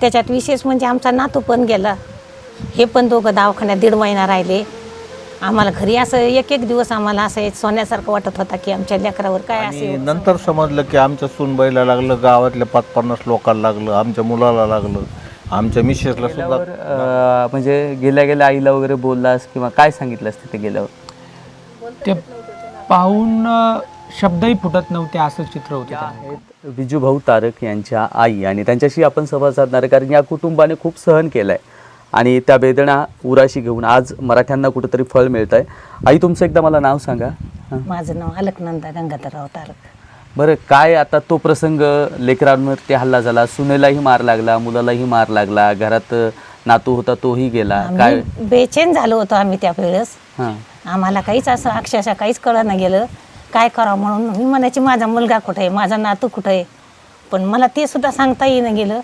त्याच्यात विशेष म्हणजे आमचा नातू पण गेला. हे पण दोघं दवाखान्यात दीड महिना राहिले. आम्हाला घरी असं एक एक दिवस आम्हाला असं एक सोन्यासारखं वाटत होता की आमच्या लेकरावर काय आणि असे नंतर समजलं की आमच्या सुनबाईला लागलं गावातल्या पाच पन्नास लोकांना लागलं आमच्या मुलाला लागलं आमच्या मिसेसला सुद्धा गेल्यावर अं, म्हणजे गेल्या गेल्या आईला वगैरे बोललास किंवा काय सांगितलंस तिथे गेल्यावर? ते पाहून अ, शब्दही फुटत नव्हते असं चित्र होतं. आहेत विजूभाऊ तारक यांच्या आई आणि त्यांच्याशी आपण संवाद साधणार आहे कारण या कुटुंबाने खूप सहन केलं आहे आणि त्या वेदना उराशी घेऊन आज मराठ्यांना कुठेतरी फळ मिळत आहे आई तुमचं एकदा मला नाव सांगा. हां. माझं नाव अलकनंदा गंगाधरराव तारक. बरं काय आता तो प्रसंग लेकरांवरती हल्ला झाला सुनेलाही मार लागला मुलालाही मार लागला घरात नातू होता तोही गेला. काय? आम्ही बेचैन झालो होतो आम्ही त्या वेळेस हां. आम्हाला काहीच असं अक्षरशः काहीच कळलं गेलं. काय करावं म्हणून? मी म्हणायची माझा मुलगा कुठं? आहे माझा नातू कुठं? आहे पण मला ते सुद्धा सांगता येईनं गेलं.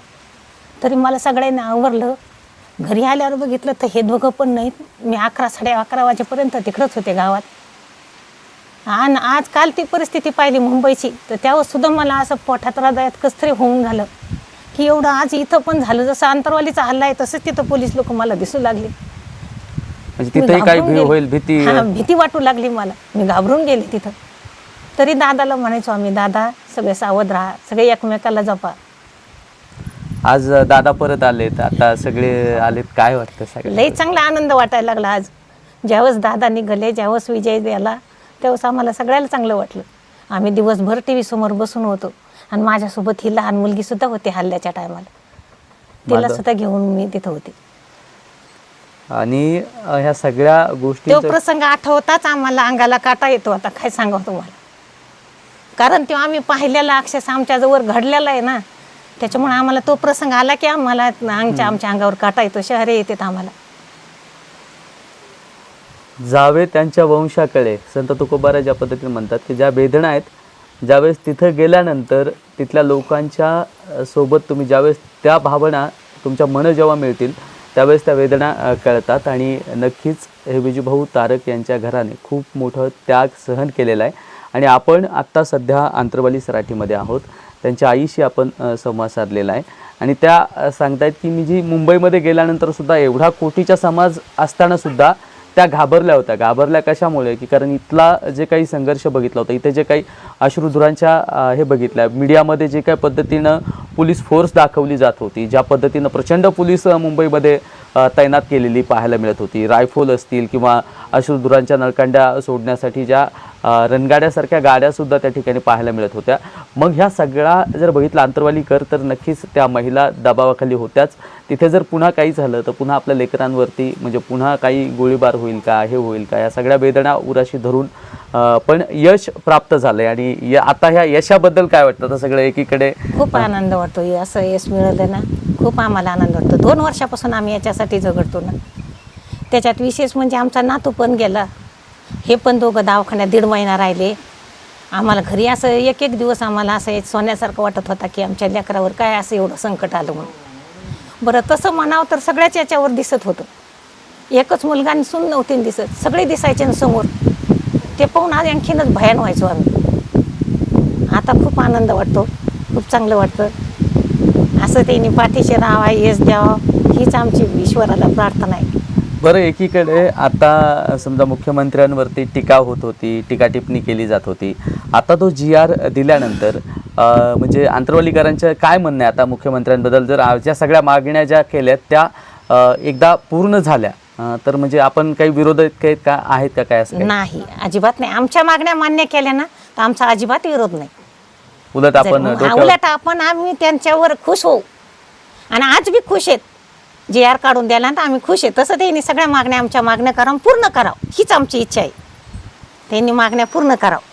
तरी मला सगळ्यांनी आवरलं. घरी आल्यावर बघितलं तर हे दोघं पण नाहीत. मी अकरा साडे अकरा वाजेपर्यंत तिकडंच होते गावात. आणि आज काल ती परिस्थिती पाहिली मुंबईची. तर त्यावर सुद्धा मला असं पोटात हृदयात कसं तरी होऊन झालं. की एवढं आज इथं पण झालं. जसं आंतरवालीचा हल्ला आहे तसंच तिथं पोलीस लोक मला दिसू लागले. म्हणजे मी तिथेही काय. होईल भीती हा, भीती वाटू लागली मला. मी घाबरून गेले तिथं. तरी दादाला म्हणायचो आम्ही दादा सगळे सावध राहा सगळे एकमेकाला जपा. आज दादा परत आलेत. आता सगळे आलेत. काय वाटतं सगळं लई चांगला आनंद वाटायला लागला आज. ज्यावेळेस दादा निघाले ज्यावेळेस विजय द्याला त्यावेळेस आम्हाला सगळ्याला चांगलं वाटलं. आम्ही दिवसभर टी व्ही समोर बसून होतो आणि माझ्यासोबत ही लहान मुलगी सुद्धा होती हल्ल्याच्या टायमाला. तिला सुद्धा घेऊन मी तिथं होते. आणि अ, ह्या सगळ्या गोष्टी तो प्रसंग आठवताच आम्हाला अंगाला काटा येतो. आता काय सांगावं तुम्हाला? कारण तो आम्ही पाहिलेला अक्षरशः आमच्याजवळ घडलेला आहे ना. त्याच्यामुळे आम्हाला तो प्रसंग आला की आम्हाला आमच्या आमच्या अंगावर काटा येतो शहरे येतात आम्हाला. जावे त्यांच्या वंशाकडे संत तुकोबारा ज्या पद्धतीने म्हणतात की ज्या वेदना आहेत ज्यावेळेस तिथं गेल्यानंतर तिथल्या लोकांच्या सोबत तुम्ही ज्यावेळेस त्या भावना तुमच्या मन जेव्हा मिळतील त्यावेळेस त्या वेदना कळतात. आणि नक्कीच हे विजूभाऊ तारक यांच्या घराने खूप मोठं त्याग सहन केलेला आहे. आणि आपण आत्ता सध्या आंतरवाली सराठीमध्ये आहोत. त्यांच्या आईशी आपण संवाद साधलेला आहे. आणि त्या सांगतायत की मी जी मुंबईमध्ये गेल्यानंतर सुद्धा एवढा कोटीचा समाज असताना सुद्धा त्या घाबरल्या होत्या. घाबरल्या कशामुळे? की कारण इथला जे काही संघर्ष बघितला होता इथे जे काही अश्रुधुरांच्या हे हे बघितल्या मीडियामध्ये जे काही पद्धतीनं पोलीस फोर्स दाखवली जात होती ज्या पद्धतीनं प्रचंड पोलीस मुंबईमध्ये तैनात केलेली पाहायला मिळत होती. रायफल असतील किंवा अश्रुधुरांच्या नळकांड्या सोडण्यासाठी ज्या रणगाड्यासारख्या गाड्यासुद्धा त्या ठिकाणी पाहायला मिळत होत्या. मग ह्या सगळा जर बघितलं आंतरवाली कर तर नक्कीच त्या महिला दबावाखाली होत्याच. तिथे जर पुन्हा काही झालं तर पुन्हा आपल्या लेकरांवरती म्हणजे पुन्हा काही गोळीबार होईल का हे होईल का या सगळ्या वेदना उराशी धरून पण यश प्राप्त झालंय. आणि या- आता ह्या यशाबद्दल काय वाटतं? सगळं एकीकडे खूप आनंद वाटतो. असं यश मिळालं ना खूप आम्हाला आनंद वाटतो. दोन वर्षापासून आम्ही याच्यासाठी झगडतो ना. त्याच्यात विशेष म्हणजे आमचा नातू पण गेला. हे पण दोघं दवाखान्यात दीड महिना राहिले. आम्हाला घरी असं एक एक दिवस आम्हाला असं एक सोन्यासारखं वाटत होता की आमच्या लेकरावर काय असं एवढं संकट आलं म्हणून. बरं तसं म्हणावं तर सगळ्याच याच्यावर दिसत होतं. एकच मुलगा आणि सून नव्हती दिसत. सगळे दिसायचे ना समोर. ते पाहून आज आणखीनच भयान व्हायचो आम्ही. आता खूप आनंद वाटतो. खूप चांगलं वाटतं. असं त्यांनी पाठीशी राहावा यश द्यावं. हीच आमची ईश्वराला प्रार्थना आहे. बरं एकीकडे आता समजा मुख्यमंत्र्यांवरती टीका होत होती टीका टिप्पणी केली जात होती. आता तो जी आर दिल्यानंतर म्हणजे आंतरवालीकरांचं काय म्हणणं आहे आता मुख्यमंत्र्यांबद्दल? जर ज्या सगळ्या मागण्या ज्या केल्यात त्या एकदा पूर्ण झाल्या तर म्हणजे आपण काही विरोध आहेत का? आहेत का काय असं? नाही अजिबात नाही. आमच्या मागण्या मान्य केल्या ना तर आमचा अजिबात विरोध नाही. उलट आपण डोक्यावर उलट आपण आम्ही त्यांच्यावर खुश होऊ. आणि आज बी खुश आहेत. जे आर काढून द्यायला तर आम्ही खुश आहे तसं त्यांनी सगळ्या मागण्या आमच्या मागण्या करावं पूर्ण करावं. हीच आमची इच्छा आहे. त्यांनी मागण्या पूर्ण करावं.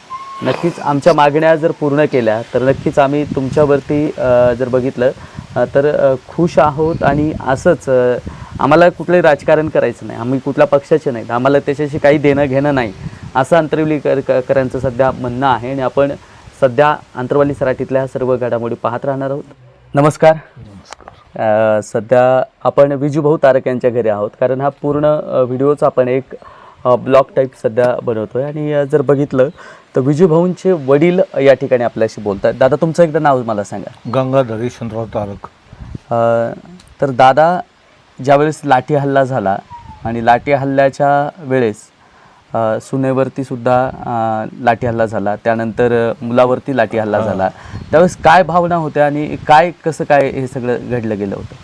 नक्कीच आमच्या मागण्या जर पूर्ण केल्या तर नक्कीच आम्ही तुमच्यावरती अ, जर बघितलं अ, तर अ, खुश आहोत आणि असंच अ, आम्हाला कुठलंही राजकारण करायचं नाही. आम्ही कुठल्या पक्षाचे नाहीत. आम्हाला त्याच्याशी काही देणं घेणं नाही. असं अंतरवली कर क- करांचं सध्या म्हणणं आहे आणि आपण सध्या अंतरवाली सराठीतल्या ह्या सर्व घडामोडी पाहत राहणार आहोत. नमस्कार. अ, सध्या आपण विजूभाऊ तारक यांच्या घरी आहोत कारण हा पूर्ण अ, व्हिडिओचा आपण एक ब्लॉग टाईप सध्या बनवतोय. आणि अ, जर बघितलं तर विजूभाऊंचे वडील या ठिकाणी आपल्याशी बोलतात दादा तुमचं एकदा नाव मला सांगा. गंगाधर यशवंतराव तारक. अ, तर दादा ज्यावेळेस लाठी हल्ला झाला आणि लाठी हल्ल्याच्या वेळेस सुनेवरती सुद्धा लाठी हल्ला झाला. त्यानंतर मुलावरती लाठी हल्ला झाला. त्यावेळेस काय भावना होत्या आणि काय कसं काय हे सगळं घडलं गेलं होतं?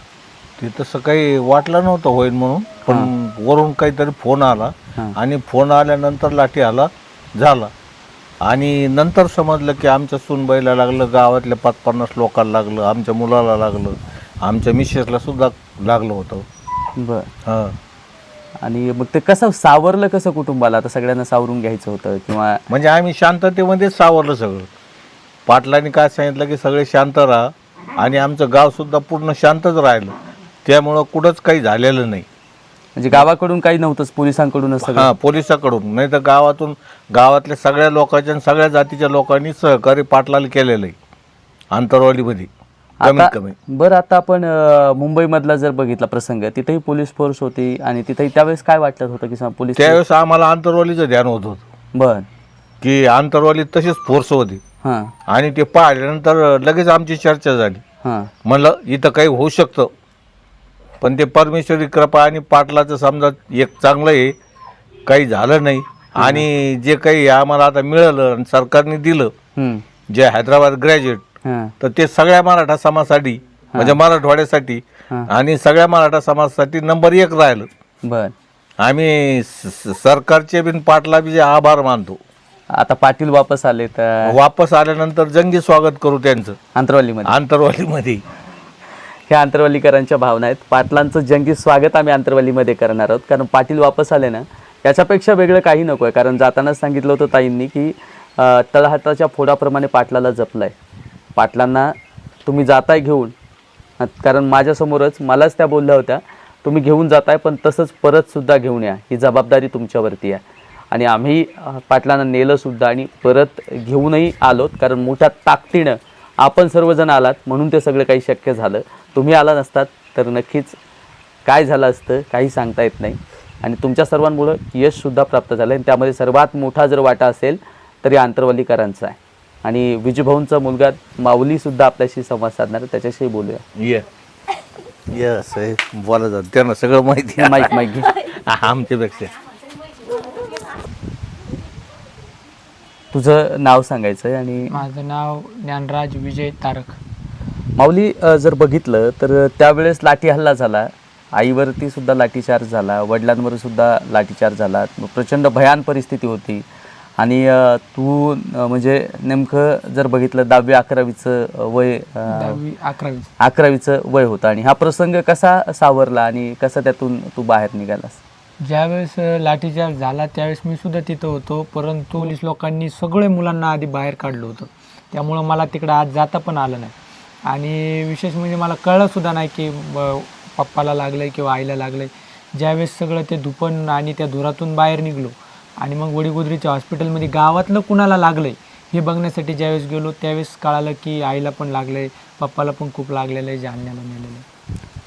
ते तसं काही वाटलं नव्हतं होईल म्हणून पण वरून काहीतरी फोन आला. आणि फोन आल्यानंतर लाठी आला झाला. आणि नंतर समजलं की आमच्या सुनबाईला लागलं गावातल्या पाच पन्नास लोकांना लागलं आमच्या मुलाला लागलं आमच्या मिसेसला सुद्धा लागलं होतं. बरं. हां. आणि मग ते कसं सावरलं कसं कुटुंबाला? आता सगळ्यांना सावरून घ्यायचं होतं किंवा म्हणजे आम्ही शांततेमध्ये सावरलं सगळं. पाटलांनी काय सांगितलं की सगळे शांत राहा आणि आमचं गाव सुद्धा पूर्ण शांतच राहिलं. त्यामुळं कुठंच काही झालेलं नाही. म्हणजे गावाकडून काही नव्हतंच पोलिसांकडूनच सगळं? हा पोलिसाकडून. नाही तर गावातून गावातल्या सगळ्या लोकांच्या आणि सगळ्या जातीच्या लोकांनी सहकार्य पाटलाला केलेलं आहे आंतरवालीमध्ये कमीत आता कमी. बरं आता आपण अं, मुंबईमधला जर बघितला प्रसंग तिथेही पोलीस फोर्स होती आणि तिथेही त्यावेळेस काय वाटलं होतं की सम- पोलीस त्यावेळेस आम्हाला आंतरवालीचं ध्यान होत होतं. बर. की आंतरवाली तशीच फोर्स होती. हां. आणि ते पाहिल्यानंतर लगेच आमची चर्चा झाली. हां. म्हणलं इथं काही होऊ शकतं. पण ते परमेश्वरी कृपा आणि पाटलाचं समजा एक चांगलं आहे. काही झालं नाही. आणि जे काही आम्हाला आता मिळालं आणि सरकारने दिलं हम्म. जे हैदराबाद ग्रॅज्युएट तर ते सगळ्या मराठा समाजासाठी म्हणजे मराठवाड्यासाठी. आणि सगळ्या मराठा समाजासाठी नंबर एक राहिलं. बर. आम्ही सरकारचे बिन पाटला बी आभार मानतो. आता पाटील वापस आले तर? वापस आल्यानंतर जंगी स्वागत करू त्यांचं. आंतरवालीमध्ये आंतरवालीमध्ये ह्या आंतरवालीकरांच्या भावना आहेत. पाटलांचं जंगी स्वागत आम्ही आंतरवालीमध्ये करणार आहोत. कारण पाटील वापस आले ना याच्यापेक्षा वेगळं काही नको आहे कारण जातानाच सांगितलं होतं ताईंनी की तळहाताच्या फोडाप्रमाणे पाटलाला जपलाय. पाटलांना तुम्ही जाताय घेऊन. कारण माझ्यासमोरच मलाच त्या बोलल्या होत्या तुम्ही घेऊन जाताय पण तसंच परतसुद्धा घेऊन या. ही जबाबदारी तुमच्यावरती आहे. आणि आम्ही पाटलांना नेलंसुद्धा आणि परत घेऊनही आलोत कारण मोठ्या ताकदीनं आपण सर्वजण आलात म्हणून ते सगळं काही शक्य झालं. तुम्ही आला नसतात तर नक्कीच काय झालं असतं काही सांगता येत नाही. आणि तुमच्या सर्वांमुळं यशसुद्धा प्राप्त झालं. आणि त्यामध्ये सर्वात मोठा जर वाटा असेल तर या आंतरवालीकरांचा आहे. आणि विजूभाऊंचा मुलगा माऊलीसुद्धा आपल्याशी संवाद साधणार त्याच्याशी बोलूया. ये. यस बोला जात त्यांना सगळं माहिती आहे. माईक माईक घे आमच्यापेक्षा. तुझं नाव सांगायचं आहे आणि माझं नाव ज्ञानराज विजय तारक. माऊली अ, जर बघितलं तर त्यावेळेस लाठी हल्ला झाला. आईवरती सुद्धा लाठीचार्ज झाला. वडिलांवर सुद्धा लाठीचार्ज झाला. प्रचंड भयान परिस्थिती होती. आणि तू म्हणजे नेमकं जर बघितलं दहावी अकरावीचं वय अकरावी. अकरावीचं वय होतं आणि हा प्रसंग कसा सावरला आणि कसा त्यातून तू बाहेर निघालास? ज्यावेळेस लाठीचार्ज झाला त्यावेळेस मी सुद्धा तिथं होतो परंतु पोलीस लोकांनी सगळे मुलांना आधी बाहेर काढलं होतं. त्यामुळं मला तिकडं आज जाता पण आलं नाही. आणि विशेष म्हणजे मला कळलं सुद्धा नाही की पप्पाला लागलंय किंवा आईला लागलंय. ज्यावेळेस सगळं ते धुपण आणि त्या धुरातून बाहेर निघलो आणि मग वडीगोद्रीच्या हॉस्पिटलमध्ये गावातलं कुणाला लागलंय हे बघण्यासाठी ज्यावेळेस गेलो त्यावेळेस कळालं की आईला पण लागलंय पप्पाला पण खूप लागलेलं आहे जालन्याला नेलेलं आहे.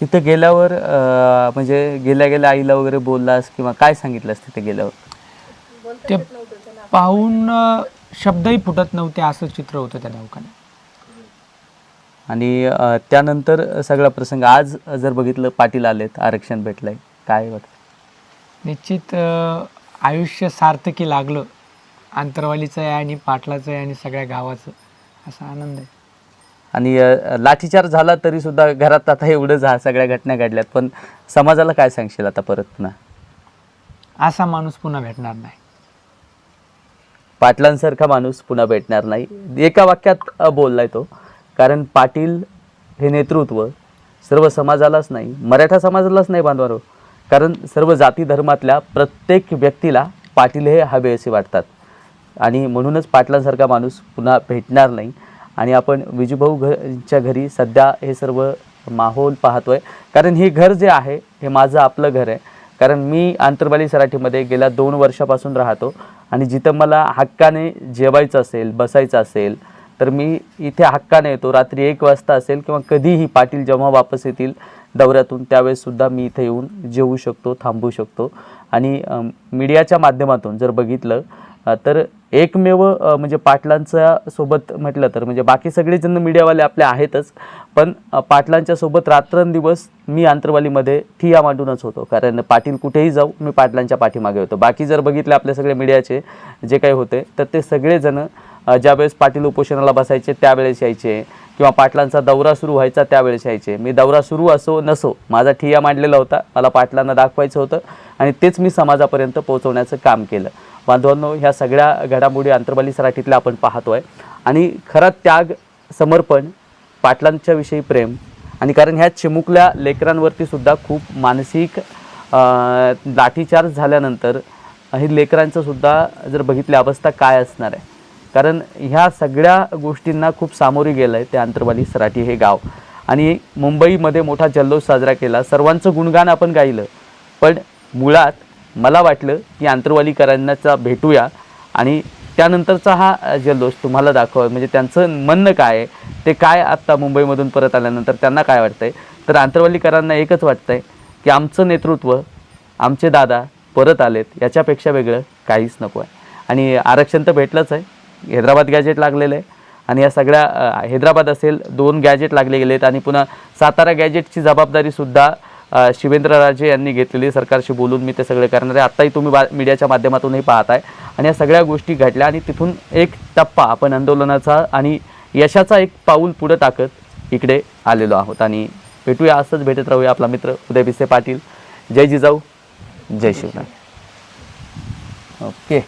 तिथं गेल्यावर अ, म्हणजे गेल्या गेल्या आईला वगैरे बोललास किंवा काय सांगितलंस तिथे गेल्यावर? ते पाहून अ, शब्दही फुटत नव्हते असं चित्र होतं त्या दवाखान्यात. आणि अ, त्यानंतर सगळा प्रसंग आज जर बघितलं पाटील आलेत आरक्षण भेटलंय काय वाटतं? निश्चित अ, आयुष्य सार्थकी लागलं. आंतरवालीचं आहे आणि पाटलाचं आहे आणि सगळ्या गावाचं. असा आनंद आहे. आणि अ, लाठीचार्ज झाला तरी सुद्धा घरात आता एवढं झा सगळ्या घटना घडल्यात. पण समाजाला काय सांगशील आता परत पुन्हा? असा माणूस पुन्हा भेटणार नाही. पाटलांसारखा माणूस पुन्हा भेटणार नाही. एका वाक्यात बोललाय तो. कारण पाटील हे नेतृत्व सर्व समाजालाच नाही. मराठा समाजालाच नाही बांधवारो. कारण सर्व जाती धर्मातल्या प्रत्येक व्यक्तीला पाटील हे हवे असे वाटतात. आणि म्हणूनच पाटलांसारखा माणूस पुन्हा भेटणार नाही. आणि आपण विजूभाऊ घरच्या घरी सध्या हे सर्व माहोल पाहतोय. कारण हे घर जे आहे हे माझं आपलं घर आहे. कारण मी आंतरबाली सराठीमध्ये गेल्या दोन वर्षापासून राहतो. आणि जिथं मला हक्काने जेवायचं असेल बसायचं असेल तर मी इथे हक्काने येतो. रात्री एक वाजता असेल किंवा कधीही पाटील जेव्हा वापस येतील दौऱ्यातून त्यावेळेससुद्धा मी इथे येऊन जेवू शकतो थांबू शकतो. आणि मीडियाच्या माध्यमातून जर बघितलं तर एकमेव म्हणजे पाटलांच्या सोबत म्हटलं तर म्हणजे बाकी सगळेजण मीडियावाले आपले आहेतच पण पाटलांच्या सोबत रात्रंदिवस मी आंतरवालीमध्ये ठिया मांडूनच होतो. कारण पाटील कुठेही जाऊ मी पाटलांच्या पाठीमागे होतो. बाकी जर बघितलं आपले सगळे मीडियाचे जे काही होते तर ते सगळेजण ज्यावेळेस पाटील उपोषणाला बसायचे त्यावेळेस यायचे. किंवा पाटलांचा दौरा सुरू व्हायचा त्यावेळेस यायचे. मी दौरा सुरू असो नसो माझा ठिया मांडलेला होता. मला पाटलांना दाखवायचं होतं आणि तेच मी समाजापर्यंत पोहोचवण्याचं काम केलं. बांधवांनो ह्या सगळ्या घडामोडी आंतरबाली सराठीतल्या आपण पाहतो आहे आणि खरा त्याग समर्पण पाटलांच्या विषयी प्रेम आणि कारण ह्या चिमुकल्या लेकरांवरती सुद्धा खूप मानसिक लाठीचार्ज झाल्यानंतर हे लेकरांचं सुद्धा जर बघितली अवस्था काय असणार आहे? कारण ह्या सगळ्या गोष्टींना खूप सामोरी गेलं आहे ते आंतरवाली सराठी हे गाव. आणि मुंबईमध्ये मोठा जल्लोष साजरा केला. सर्वांचं गुणगान आपण गायलं. पण मुळात मला वाटलं की आंतरवालीकरांनाचा भेटूया आणि त्यानंतरचा हा जल्लोष तुम्हाला दाखवा म्हणजे त्यांचं म्हणणं काय आहे? ते काय आत्ता मुंबईमधून परत आल्यानंतर त्यांना काय वाटतंय? तर आंतरवालीकरांना एकच वाटतंय की आमचं नेतृत्व आमचे दादा परत आलेत. याच्यापेक्षा वेगळं काहीच नको आहे आणि आरक्षण तर भेटलंच आहे. हैदराबाद गॅजेट लागलेलं आहे. आणि या सगळ्या हैदराबाद असेल दोन गॅजेट लागले गेलेत आणि पुन्हा सातारा गॅजेटची जबाबदारीसुद्धा शिवेंद्रराजे यांनी घेतलेली सरकारशी बोलून मी ते सगळे करणार आहे. आत्ताही तुम्ही बा मीडियाच्या माध्यमातूनही पाहताय. आणि या सगळ्या गोष्टी घडल्या आणि तिथून एक टप्पा आपण आंदोलनाचा आणि यशाचा एक पाऊल पुढं टाकत इकडे आलेलो आहोत. आणि भेटूया असंच भेटत राहूया आपला मित्र उदय भिसे पाटील. जय जिजाऊ जय शिवराय. ओके.